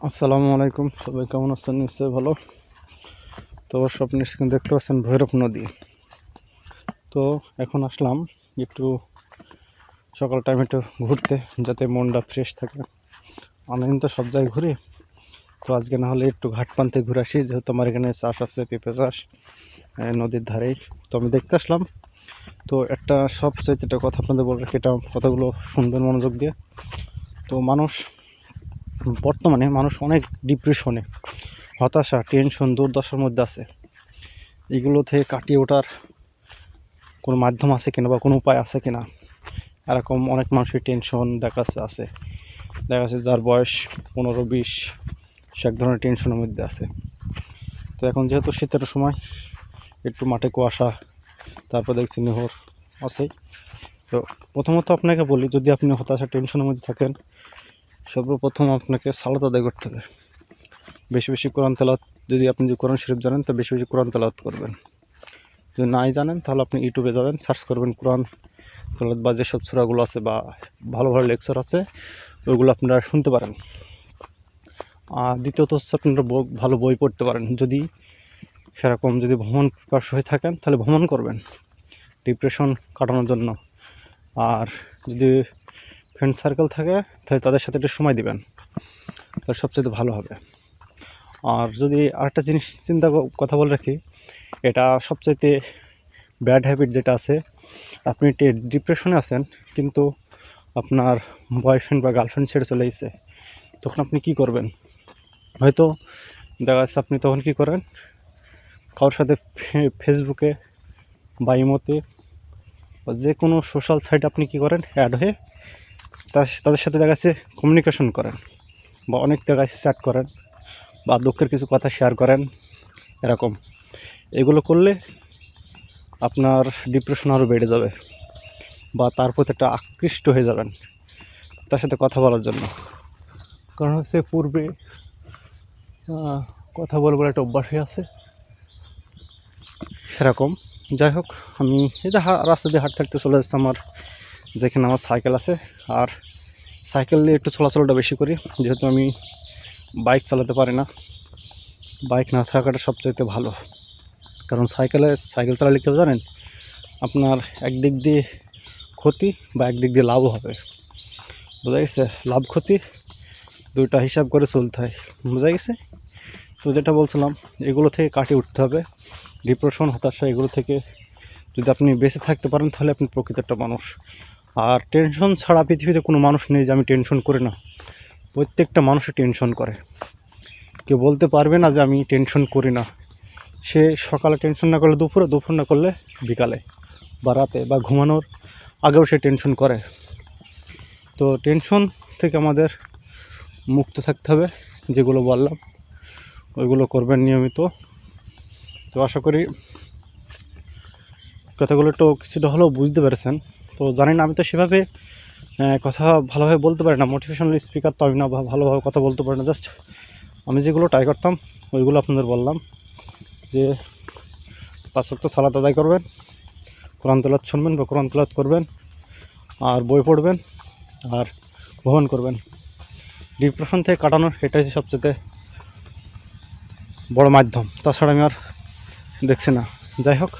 আসসালামু আলাইকুম। সবাই কেমন আছেন? নিশ্চয়ই ভালো। তো আপনি স্ক্রিন দেখতে পাচ্ছেন ভৈরব নদী। তো এখন আসলাম একটু সকাল টাইম একটু ঘুরতে, যাতে মনটা ফ্রেশ থাকে। আমি তো সব জায়গায় ঘুরি। তো আজকে না হলে একটু ঘাট পান্তে ঘুরে আসি, যেহেতু আমার এখানে চাষ আছে, পেঁপে চাষ নদীর ধারেই। তো আমি দেখতে আসলাম। তো একটা সব চাইতে একটা কথা আপনাদের বলব এটা কথাগুলো শুনবেন মনোযোগ দিয়ে। তো মানুষ বর্তমানে মানুষ অনেক ডিপ্রেশনে হতাশা টেনশন দুর্দশার মধ্যে আছে। এগুলো থেকে কাটিয়ে ওঠার কোনো মাধ্যম আছে কিনা বা কোনো উপায় আছে কিনা, এরকম অনেক মানুষের টেনশন দেখা যাচ্ছে, আছে। দেখা যাচ্ছে যার বয়স পনেরো, বিশ, সে এক ধরনের টেনশনের মধ্যে আছে। তো এখন যেহেতু শীতের সময়, একটু মাঠে কুয়াশা, তারপর দেখছি নিহর আছে। তো প্রথমত আপনাকে বলি, যদি আপনি হতাশা টেনশনের মধ্যে থাকেন সর্বপ্রথম আপনাকে সালাত আদায় করতে হবে। বেশি বেশি কোরআন তেলাওয়াত, যদি আপনি যদি কোরআন শরীফ জানেন, তো বেশি বেশি কোরআন তেলাওয়াত করবেন। যদি নাই জানেন, তাহলে আপনি ইউটিউবে যাবেন, সার্চ করবেন কোরআন তেলাওয়াত বা যেসব সুরাগুলো আছে বা ভালো ভালো লেকচার আছে ওইগুলো আপনারা শুনতে পারেন। আর দ্বিতীয়ত হচ্ছে আপনারা ভালো বই পড়তে পারেন। যদি সেরকম যদি ভ্রমণ পাশ হয়ে থাকেন, তাহলে ভ্রমণ করবেন। ডিপ্রেশন কাটানোর জন্য। আর যদি ফ্রেন্ড সার্কেল থাকে, তাহলে তাদের সাথে একটু সময় দিবেন। তাহলে সবচেয়ে ভালো হবে। আর যদি আরেকটা জিনিস চিন্তা কথা বলে রাখি, এটা সবচাইতে ব্যাড হ্যাবিট যেটা আছে, আপনি ডিপ্রেশনে আছেন, কিন্তু আপনার বয়ফ্রেন্ড বা গার্লফ্রেন্ড ছেড়ে চলে গেছে, তখন আপনি কি করবেন? হয়তো দেখা যাচ্ছে আপনি তখন কি করেন, কারোর সাথে ফেসবুকে বা ইমোতে যে কোনো সোশ্যাল সাইট আপনি কি করেন অ্যাড হয়ে তাদের সাথে দেখা যাচ্ছে কমিউনিকেশন করেন বা অনেক জায়গায় চ্যাট করেন বা দুঃখের কিছু কথা শেয়ার করেন, এরকম। এগুলো করলে আপনার ডিপ্রেশন আরও বেড়ে যাবে বা তার প্রতি একটা আকৃষ্ট হয়ে যাবেন তার সাথে কথা বলার জন্য। কারণ হচ্ছে পূর্বে কথা বলবার একটা অভ্যাস হয়ে আছে। সেরকম। যাই হোক, আমি যে রাস্তা দিয়ে হাঁটতে হাঁটতে চলে যাচ্ছে আমার যেখানে আমার সাইকেল আছে। আর সাইকেল দিয়ে একটু চলাচলটা বেশি করি, যেহেতু আমি বাইক চালাতে পারি না। বাইক না থাকাটা সবচাইতে ভালো। কারণ সাইকেলে, সাইকেল চালালে কেউ জানেন? আপনার একদিক দিয়ে ক্ষতি বা একদিক দিয়ে লাভও হবে। বোঝা গেছে? লাভ ক্ষতি, দুইটা হিসাব করে চলতে হয়। বোঝা গেছে? তো যেটা বলছিলাম, এগুলো থেকে কাটিয়ে উঠতে হবে। ডিপ্রেশন হতাশা, এগুলো থেকে যদি আপনি বেঁচে থাকতে পারেন, তাহলে আপনি প্রকৃত একটা মানুষ। আর টেনশন ছাড়া পৃথিবীতে কোনো মানুষ নেই যে আমি টেনশন করি না। প্রত্যেকটা মানুষই টেনশন করে। কেউ বলতে পারবে না যে আমি টেনশন করি না। সে সকালে টেনশন না করলে দুপুরে, দুপুর না করলে বিকালে বা রাতে বা ঘুমানোর আগেও সে টেনশন করে। তো টেনশন থেকে আমাদের মুক্ত থাকতে হবে, যেগুলো বললাম, ওইগুলো করবেন নিয়মিত। তো আশা করি কথাগুলো একটু কিছুটা হলেও বুঝতে পেরেছেন। তো জানি না, আমি তো সেভাবে কথা ভালোভাবে বলতে পারি না। মোটিভেশনাল স্পিকার তো আমি না ভালোভাবে কথা বলতে পারি না। জাস্ট আমি যেগুলো ট্রাই করতাম, ওইগুলো আপনাদের বললাম। যে পাঁচ ওয়াক্ত সালাত আদায় করবেন, কোরআন তেলাত শুনবেন বা কোরআন তেলাত করবেন, আর বই পড়বেন, আর ভ্রমণ করবেন। ডিপ্রেশন থেকে কাটানোর এটাই সবচেয়ে বড় মাধ্যম। তাছাড়া আমি আর দেখছি না। যাই হোক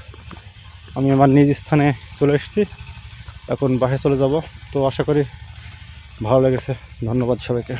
আমি আমার নিজ স্থানে চলে এসেছি। এখন বাসে চলে যাব। তো আশা করি ভালো লেগেছে। ধন্যবাদ সবাইকে।